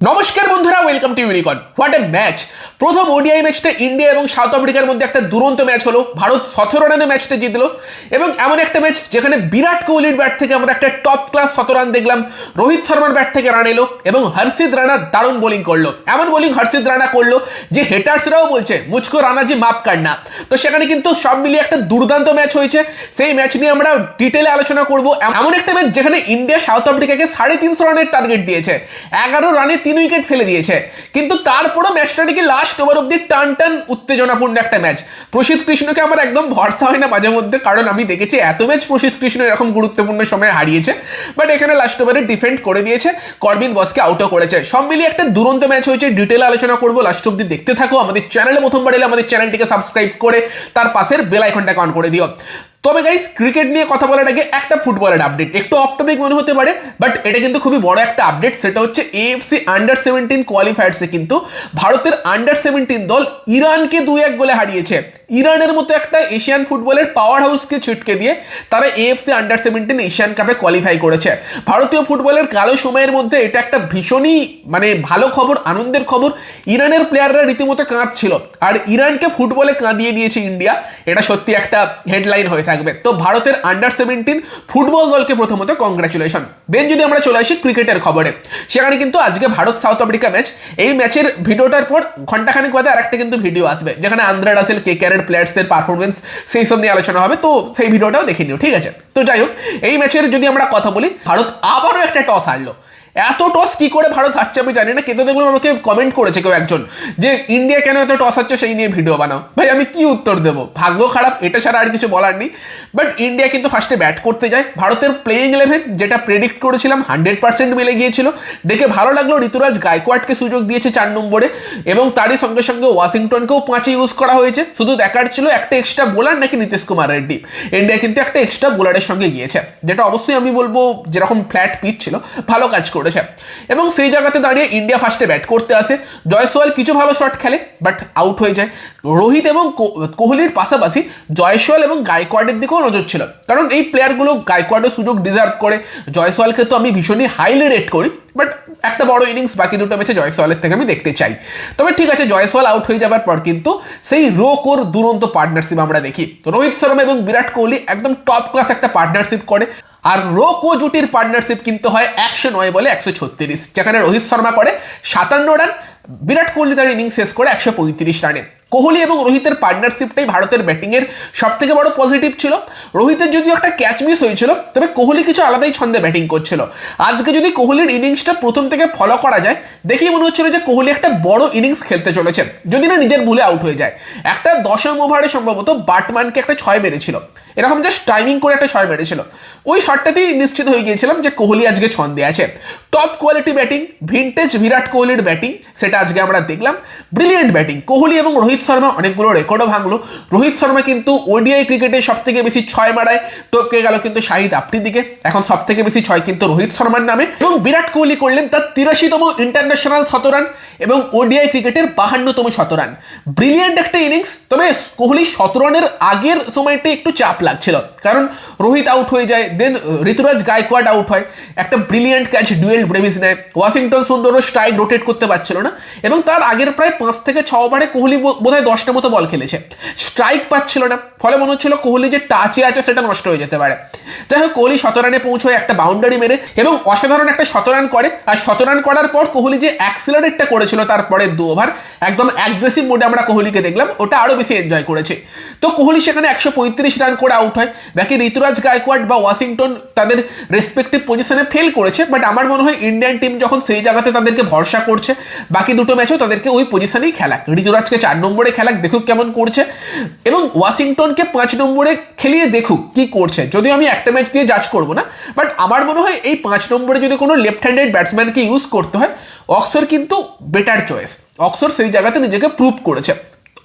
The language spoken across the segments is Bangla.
নমস্কার বন্ধুরা welcome to Unicon what a match প্রথম ওডিআই ম্যাচটা ইন্ডিয়া এবং সাউথ আফ্রিকার মধ্যে একটা দুরন্ত ম্যাচ হলো। ভারত সতেরো রানে ম্যাচটা জিতলো এবং এমন একটা ম্যাচ যেখানে বিরাট কোহলির ব্যাট থেকে আমরা একটা টপ ক্লাস শত রান দেখলাম। রোহিত শর্মার ব্যাট থেকে রান এলো এবং হর্ষিত রানা দারুণ বোলিং করল। এমন বোলিং হর্ষিত রানা করল যে হেটার্সরাও বলছে মুচকো রানা রানাজি মাপ কাট না তো সেখানে কিন্তু সব মিলিয়ে একটা দুর্দান্ত ম্যাচ হয়েছে। সেই ম্যাচ নিয়ে আমরা ডিটেলে আলোচনা করব। এমন একটা ম্যাচ যেখানে ইন্ডিয়া সাউথ আফ্রিকাকে সাড়ে তিনশো রানের টার্গেট দিয়েছে। এগারো রানে তিন উইকেট ফেলে দিয়েছে। কিন্তু তারপরও ম্যাচটা নাকি লাস্ট ওভার অব্দি টান টান উত্তেজনাপূর্ণ একটা ম্যাচ। প্রসিদ্ধ কৃষ্ণকে আমার একদম ভরসা হয় না মাঝে মধ্যে, কারণ আমি দেখেছি এত ম্যাচ প্রসিদ্ধ কৃষ্ণ এরকম গুরুত্বপূর্ণ সময় হারিয়েছে বাট এখানে লাস্ট ওভারে ডিফেন্ড করে দিয়েছে, করবিন বসকে আউটও করেছে। সব মিলিয়ে একটা দুরন্ত ম্যাচ হয়েছে ডিটেলে আলোচনা করব লাস্ট অব্দি দেখতে থাকো, আমাদের চ্যানেলে প্রথমবার এলে আমাদের চ্যানেলটিকে সাবস্ক্রাইব করে, তার পাশের বেল আইকনটাকে অন করে দিও। তবে গাইস ক্রিকেট নিয়ে কথা বলার আগে একটা ফুটবলের আপডেট একটু অফ টপিক মনে হতে পারে বাট এটা কিন্তু খুবই বড় একটা আপডেট সেটা হচ্ছে এএফসি আন্ডার সেভেন্টিন কোয়ালিফায়ার্সে কিন্তু ভারতের আন্ডার সেভেন্টিন দল ইরানকে দুই এক গোলে হারিয়েছে। ইরানের মতো একটা এশিয়ান ফুটবলের পাওয়ার হাউসকে ছিটকে দিয়ে তারা এএফসি আন্ডার সেভেন্টিন এশিয়ান কাপে কোয়ালিফাই করেছে। ভারতীয় ফুটবলের কালো সময়ের মধ্যে এটা একটা ভীষণই মানে ভালো খবর, আনন্দের খবর। ইরানের প্লেয়াররা রীতিমতো কাঁদছিল। আর ইরানকে ফুটবলে কাঁদিয়ে দিয়েছে ইন্ডিয়া। এটা সত্যি একটা হেডলাইন হয়ে থাকবে। তো ভারতের আন্ডার সেভেন্টিন ফুটবল দলকে প্রথমত কংগ্রাচুলেশন দেন যদি আমরা চলে আসি ক্রিকেটের খবরে, সেখানে কিন্তু আজকে ভারত সাউথ আফ্রিকা ম্যাচ এই ম্যাচের ভিডিওটার পর ঘন্টাখানিক বাদে আরেকটা কিন্তু ভিডিও আসবে, যেখানে আন্দ্রা রাসেল কে কেয়ারের প্লেয়ার্সদের পারফরমেন্স সেই সব নিয়ে আলোচনা হবে, তো সেই ভিডিওটাও দেখে নিও, ঠিক আছে? তো যাই হোক, এই ম্যাচের যদি আমরা কথা বলি, ভারত আবারও একটা টস হারলো এত টস কি করে ভারত হারছে আমি জানি না, কিন্তু দেখলাম আমাকে কমেন্ট করেছে কেউ একজন যে, ইন্ডিয়া কেন এত টস হচ্ছে সেই নিয়ে ভিডিও বানাও। ভাই, আমি কি উত্তর দেবো? ভাগ্য খারাপ, এটা ছাড়া আর কিছু বলার নেই। বাট ইন্ডিয়া কিন্তু ফার্স্টে ব্যাট করতে যায়। ভারতের প্লেইং ইলেভেন যেটা প্রেডিক্ট করেছিলাম হান্ড্রেড পার্সেন্ট মিলে গিয়েছিল। দেখে ভালো লাগল, ঋতুরাজ গায়কোয়াডকে সুযোগ দিয়েছে চার নম্বরে। এবং তারই সঙ্গে সঙ্গে ওয়াশিংটনকেও পাঁচে ইউজ করা হয়েছে। শুধু দেখার ছিল একটা এক্সট্রা বোলার নাকি নীতিশ কুমার রেড্ডি। ইন্ডিয়া কিন্তু একটা এক্সট্রা বোলারের সঙ্গে গিয়েছে। যেটা অবশ্যই আমি বলব, যেরকম ফ্ল্যাট পিচ ছিল, ভালো কাজ করেছে। এবং সেই জায়গাতে দাঁড়িয়ে ইন্ডিয়া ফার্স্টে ব্যাট করতে আসে। জয়সওয়াল কিছু ভালো শট খেলে বাট আউট হয়ে যায়। রোহিত এবং কোহলির পাশাপাশি জয়সওয়াল এবং গায়কোয়াডের দিকেও নজর ছিল। কারণ এই প্লেয়ারগুলো গায়কোয়াডের সুযোগ ডিজার্ভ করে। জয়সওয়ালকে তো আমি ভীষণই হাইলি রেট করি বাট একটা বড় ইনিংস বাকি দুটো ম্যাচে জয়সওয়ালের থেকে আমি দেখতে চাই। তবে ঠিক আছে, জয়সওয়াল আউট হয়ে যাবার পর কিন্তু সেই রোকোর দুরন্ত পার্টনারশিপ আমরা দেখি। রোহিত শর্মা এবং বিরাট কোহলি একদম টপ ক্লাস একটা পার্টনারশিপ করে। আর রোকো জুটির পার্টনারশিপ কিন্তু হয় একশো নয় বলে একশো ছত্রিশ, যেখানে রোহিত শর্মা করে সাতান্ন রান বিরাট কোহলি তার ইনিংস শেষ করে একশো পঁয়ত্রিশ রানে কোহলি এবং রোহিতের পার্টনারশিপটাই ভারতের ব্যাটিংয়ের সব থেকে বড় পজিটিভ ছিল। রোহিতের যদিও একটা ক্যাচ মিস হয়েছিল, তবে কোহলি কিছু আলাদাই ছন্দে ব্যাটিং করছিল। আজকে যদি কোহলির ইনিংসটা প্রথম থেকে ফলো করা যায়, দেখেই মনে হচ্ছিল যে কোহলি একটা বড় ইনিংস খেলতে চলেছে। যদি না নিজের ভুলে আউট হয়ে যায়। একটা দশম ওভারে সম্ভবত বাটমানকে একটা ছয় মেরেছিল। এরকম জাস্ট টাইমিং করে একটা ছয় মেরেছিল। ওই শটটাতেই নিশ্চিত হয়ে গিয়েছিলাম যে কোহলি আজকে ছন্দে আছে। Top quality batting vintage Virat কোহলির ব্যাটিং সেটা আজকে আমরা দেখলাম। ব্রিলিয়েন্ট ব্যাটিং কোহলি এবং রোহিত শর্মা অনেকগুলো রেকর্ডও ভাঙলো। রোহিত শর্মা কিন্তু ওডিআই ক্রিকেটে সব থেকে বেশি ছয় মারায়, টপকে গেল কিন্তু শাহিদ আফ্রিদিকে। দিকে এখন সব থেকে বেশি ছয় কিন্তু রোহিত শর্মার নামে। এবং বিরাট কোহলি করলেন তার তিরাশিতম ইন্টারন্যাশনাল শতরান এবং ওডিআই ক্রিকেটের বাহান্নতম শতরান ব্রিলিয়েন্ট একটা ইনিংস তবে কোহলি শতরানের আগের সময়টা একটু চাপ লাগছিল। কারণ রোহিত আউট হয়ে যায় দেন ঋতুরাজ গায়কোয়াড আউট হয়। একটা ব্রিলিয়েন্ট ক্যাচ ডুয়েল ব্রেভিস নেয়। ওয়াশিংটন সুন্দরও স্ট্রাইক রোটেট করতে পারছিল না। এবং তার আগের প্রায় পাঁচ থেকে ছ ওভারে কোহলি বো- বোধহয় দশটা মতো বল খেলেছে। স্ট্রাইক পাচ্ছিল না। ফলে মনে হচ্ছিল কোহলি যে টাচে আছে, সেটা নষ্ট হয়ে যেতে পারে। যাই হোক, কোহলি শতরানে পৌঁছয়, একটা বাউন্ডারি মেরে। এবং অসাধারণ একটা শতরান করে। আর শতরান করার পর কোহলি যে অ্যাক্সিলারেটটা করেছিল তারপরে দু ওভার একদম অ্যাগ্রেসিভ মোডে আমরা কোহলিকে দেখলাম। ওটা আরও বেশি এনজয় করেছে। তো কোহলি সেখানে একশো পঁয়ত্রিশ রান করে আউট হয়। বাকি ঋতুরাজ গায়কোয়াড বা ওয়াশিংটন তাদের রেসপেক্টিভ পজিশনে ফেল করেছে বাট আমার মনে হয় ইন্ডিয়ান টিম যখন সেই জায়গাতে তাদেরকে ভরসা করছে, বাকি দুটো ম্যাচেও তাদেরকে ওই পজিশনেই খেলাক। ঋতুরাজকে চার নম্বরে খেলাক, দেখুক কেমন করছে। এবং ওয়াশিংটনকে পাঁচ নম্বরে খেলিয়ে দেখুক কি করছে। যদিও আমি একটা ম্যাচ দিয়ে জাজ করব না বাট আমার মনে হয় এই পাঁচ নম্বরে যদি কোনো লেফট হ্যান্ডেড ব্যাটসম্যানকে ইউজ করতে হয় অক্সর কিন্তু বেটার চয়েস অক্সর সেই জায়গাতে নিজেকে প্রুভ করেছে।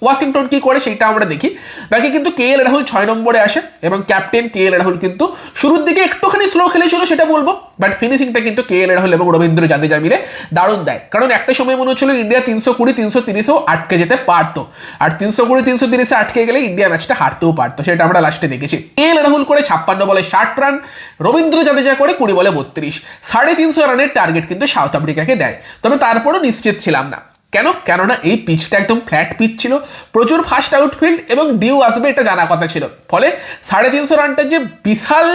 ওয়াশিংটন কি করে সেটা আমরা দেখি। বাকি কিন্তু কে এল রাহুল ছয় নম্বরে আসে এবং ক্যাপ্টেন কে এল রাহুল কিন্তু শুরুর দিকে একটুখানি স্লো খেলেছিল সেটা বলব বাট ফিনিশিংটা কিন্তু কে এল রাহুল এবং রবীন্দ্র জাদেজা মিলে দারুণ দেয়। কারণ একটা সময় মনে হচ্ছিল ইন্ডিয়া তিনশো কুড়ি, তিনশো তিরিশেও আটকে যেতে পারতো। আর তিনশো কুড়ি, তিনশো তিরিশে আটকে গেলে ইন্ডিয়া ম্যাচটা হারতেও পারতো, সেটা আমরা লাস্টে দেখেছি। কে এল রাহুল করে ছাপ্পান্ন বলে ষাট রান রবীন্দ্র জাদেজা করে কুড়ি বলে বত্রিশ। সাড়ে তিনশো রানের টার্গেট কিন্তু সাউথ আফ্রিকাকে দেয়। তবে তারপরও নিশ্চিত ছিলাম না। কেন? কেননা এই পিচটা একদম ফ্ল্যাট পিচ ছিল। প্রচুর ফাস্ট আউটফিল্ড এবং ডিউ আসবে এটা জানা কথা ছিল। ফলে সাড়ে তিনশো রানটার যে বিশাল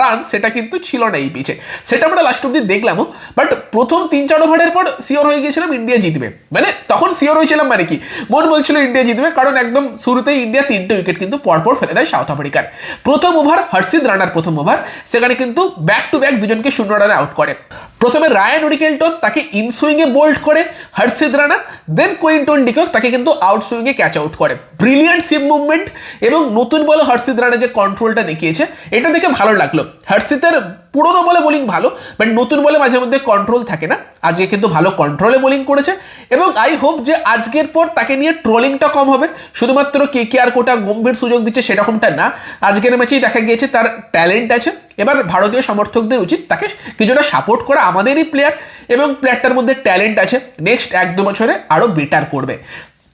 রান সেটা কিন্তু ছিল না এই পিচে সেটা আমরা লাস্ট অব্দি দেখলামও। বাট প্রথম তিন চার ওভারের পর সিওর হয়ে গিয়েছিলাম ইন্ডিয়া জিতবে। মানে তখন সিওর হয়েছিলাম মানে কি? মন বলছিল ইন্ডিয়া জিতবে, কারণ একদম শুরুতেই ইন্ডিয়া তিনটে উইকেট কিন্তু পরপর ফেলে দেয় সাউথ আফ্রিকার প্রথম ওভার হর্ষিদ রানার প্রথম ওভার সেখানে কিন্তু ব্যাক টু ব্যাক দুজনকে শূন্য রানে আউট করে। প্রথমে রায়ান ওরিকেলটন তাকে ইনসুইংয়ে বোল্ড করে হর্ষিদ রানা দেন কুইন্টন ডিকক তাকে কিন্তু আউট সুইংয়ে ক্যাচ আউট করে। ব্রিলিয়ান্ট সিম মুভমেন্ট এবং নতুন বলে হর্ষিদ রানা যে কন্ট্রোলটা দেখিয়েছে, এটা দেখে ভালো লাগল। হর্ষিতের পুরনো বলে বোলিং ভালো বাট নতুন বলে মাঝে মধ্যে কন্ট্রোল থাকে না। আজকে কিন্তু ভালো কন্ট্রোলে বোলিং করেছে, এবং আই হোপ যে আজকের পর তাকে নিয়ে ট্রোলিংটা কম হবে। শুধুমাত্র কে কে আর কোটা গম্ভীর সুযোগ দিচ্ছে সেরকমটা না। আজকের ম্যাচেই দেখা গিয়েছে তার ট্যালেন্ট আছে। এবার ভারতীয় সমর্থকদের উচিত তাকে কিছুটা সাপোর্ট করা আমাদেরই প্লেয়ার এবং প্লেয়ারটার মধ্যে ট্যালেন্ট আছে। নেক্সট এক দু বছরে আরও বেটার করবে।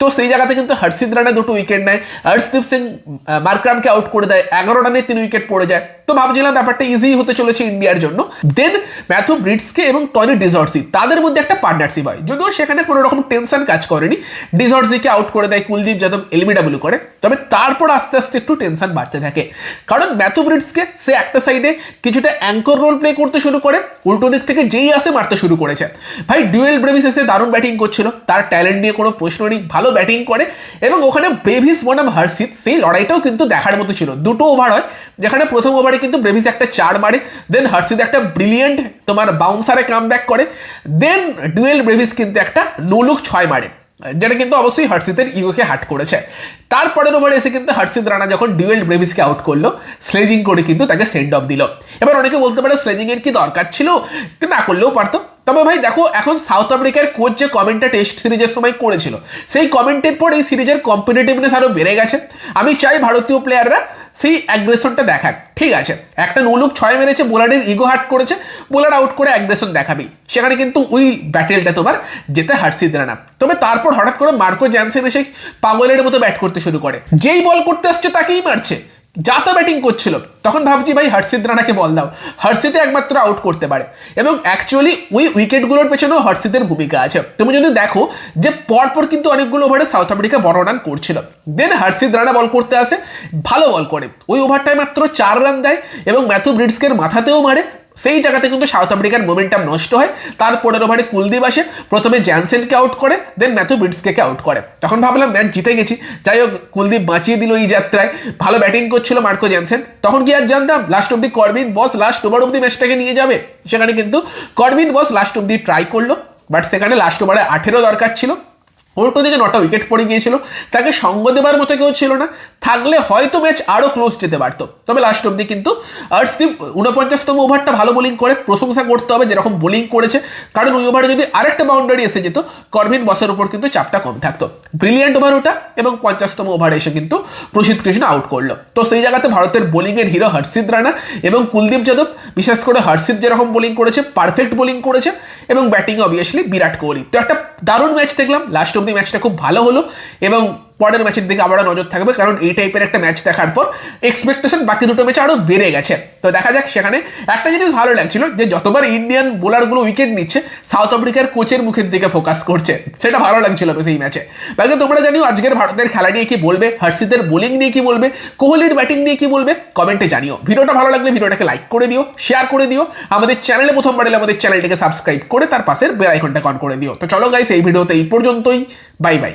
তো সেই জায়গাতে কিন্তু হর্ষিদ রানা দুটো উইকেট নেয়। হর্ষদীপ সিং মার্করামকে আউট করে দেয়। এগারো রানে তিন উইকেট পড়ে যায়। তো ভাবছিলাম ব্যাপারটা ইজি হতে চলেছে ইন্ডিয়ার জন্য। দেন ম্যাথু ব্রিটসকে এবং টনি ডিজর্সি তাদের মধ্যে একটা পার্টনারশিপ হয়। যদিও সেখানে কোনো রকম টেনশন কাজ করেনি। ডিজর্সিকে আউট করে দেয় কুলদীপ যাদব এলবিডাব্লিউ করে। তবে তারপর আস্তে আস্তে একটু টেনশন বাড়তে থাকে। কারণ ম্যাথু ব্রিটসকে সে একটা সাইডে কিছুটা অ্যাঙ্কর রোল প্লে করতে শুরু করে। উল্টো দিক থেকে যেই আসে মারতে শুরু করেছে। ভাই, ডুয়েল ব্রেভিস এসে দারুণ ব্যাটিং করছিল। তার ট্যালেন্ট নিয়ে কোনো প্রশ্ন নেই। ভালো ব্যাটিং করে এবং ওখানে ব্রেভিস বনাম হার্সিত সেই লড়াইটাও কিন্তু দেখার মতো ছিল। দুটো ওভার হয়, যেখানে প্রথম ওভারে কিন্তু ব্রেভিস একটা চার মারে দেন হার্সিত একটা ব্রিলিয়েন্ট তোমার বাউন্সারে কাম ব্যাক করে দেন ডুয়েল ব্রেভিস কিন্তু একটা নোলুক ছয় মারে, যেটা কিন্তু অবশ্যই হার্সিতের ইগোকে হাট করেছে। তারপরের ওভারে এসে কিন্তু হার্সিদ রানা যখন ডুয়েল ব্রেভিসকে আউট করল স্লেজিং করে কিন্তু তাকে সেন্ড অফ দিল। এবার অনেকে বলতে পারে স্লেজিং এর কি দরকার ছিল? না করলেও পারতো। তবে ভাই দেখো, এখন সাউথ আফ্রিকার কোচ যে কমেন্টটা টেস্ট সিরিজের সময় করেছিল, সেই কমেন্টের পর এই সিরিজের কম্পিটিটিভনেস আরও বেড়ে গেছে। আমি চাই ভারতীয় প্লেয়াররা সেই অ্যাগ্রেশনটা দেখাক। ঠিক আছে, একটা নলুক ছয় মেরেছে বোলারের ইগো হার্ট করেছে বোলার আউট করে অ্যাগ্রেশন দেখাবি। সেখানে কিন্তু ওই ব্যাটেলটা তোমার যেতে হারসিদ রানা তবে তারপর হঠাৎ করে মার্কো জ্যানসেন এসে পাগলের মতো ব্যাট করতে শুরু করে। যেই বল করতে আসছে, তাকেই মারছে। যা তা ব্যাটিং করছিল। তখন ভাবছি, ভাই, হর্ষিত রানাকে বল দাও। হর্ষিতে একমাত্র আউট করতে পারে। এবং অ্যাকচুয়ালি ওই উইকেটগুলোর পেছনেও হর্ষিতের ভূমিকা আছে। তুমি যদি দেখো যে পরপর কিন্তু অনেকগুলো ওভারে সাউথ আফ্রিকা বড় রান করছিল। দেন হর্ষিত রানা বল করতে আসে, ভালো বল করে। ওই ওভারটায় মাত্র চার রান দেয় এবং ম্যাথু ব্রিডসকের মাথাতেও মারে সেই জায়গাতে কিন্তু সাউথ আফ্রিকার মোমেন্টাম নষ্ট হয়। তারপরের ওভারে কুলদীপ আসে, প্রথমে জ্যানসেনকে আউট করে দেন ম্যাথু ব্রিটসকে আউট করে। তখন ভাবলাম ম্যাচ জিতে গেছি। যাই হোক, কুলদীপ বাঁচিয়ে দিল এই যাত্রায়। ভালো ব্যাটিং করছিল মার্কো জ্যানসেন। তখন কি আর জানতাম লাস্ট অব্দি করবিন বস লাস্ট ওভার অব্দি ম্যাচটাকে নিয়ে যাবে। সেখানে কিন্তু করবিন বস লাস্ট অব্দি ট্রাই করল। বাট সেখানে লাস্ট ওভারে আঠেরো দরকার ছিল। উল্টো দিকে নটা উইকেট পড়ে গিয়েছিল। তাকে সঙ্গ দেবার মতো কেউ ছিল না। থাকলে হয়তো ম্যাচ আরও ক্লোজ যেতে পারতো। তবে লাস্ট অব্দি কিন্তু আর্শদীপ উনপঞ্চাশতম ওভারটা ভালো বোলিং করে। প্রশংসা করতে হবে যেরকম বোলিং করেছে। কারণ ওই ওভারে যদি আরেকটা বাউন্ডারি এসে যেত, করভিন বসের উপর কিন্তু চাপটা কম থাকতো। ব্রিলিয়ান্ট ওভার ওটা এবং পঞ্চাশতম ওভারে এসে কিন্তু প্রসিদ্ধ কৃষ্ণ আউট করল। তো সেই জায়গাতে ভারতের বোলিংয়ের হিরো হর্ষিদ রানা এবং কুলদীপ যাদব, বিশেষ করে হর্ষিদ যেরকম বোলিং করেছে পারফেক্ট বোলিং করেছে এবং ব্যাটিং অবভিয়াসলি বিরাট কোহলি। তো একটা দারুণ ম্যাচ দেখলাম। লাস্ট ম্যাচটা খুব ভালো হলো এবং পরের ম্যাচের দিকে আবারও নজর থাকবে, কারণ এই টাইপের একটা ম্যাচ দেখার পর এক্সপেকটেশন বাকি দুটো ম্যাচে আরও বেড়ে গেছে। তো দেখা যাক সেখানে একটা জিনিস ভালো লাগছিল যে যতবার ইন্ডিয়ান বোলারগুলো উইকেট নিচ্ছে সাউথ আফ্রিকার কোচের মুখের দিকে ফোকাস করছে। সেটা ভালো লাগছিল এই ম্যাচে বাকি তোমরা জানিও আজকের ভারতের খেলা নিয়ে কি বলবে হর্ষিদের বোলিং নিয়ে কি বলবে, কোহলির ব্যাটিং নিয়ে কি বলবে কমেন্টে জানিও। ভিডিওটা ভালো লাগলে ভিডিওটাকে লাইক করে দিও শেয়ার করে দিও। আমাদের চ্যানেলে প্রথমবার এলে আমাদের চ্যানেলটিকে সাবস্ক্রাইব করে তার পাশের বেল আইকনটা অন করে দিও। তো চলো গাইস এই ভিডিওতে এই পর্যন্তই। Bye bye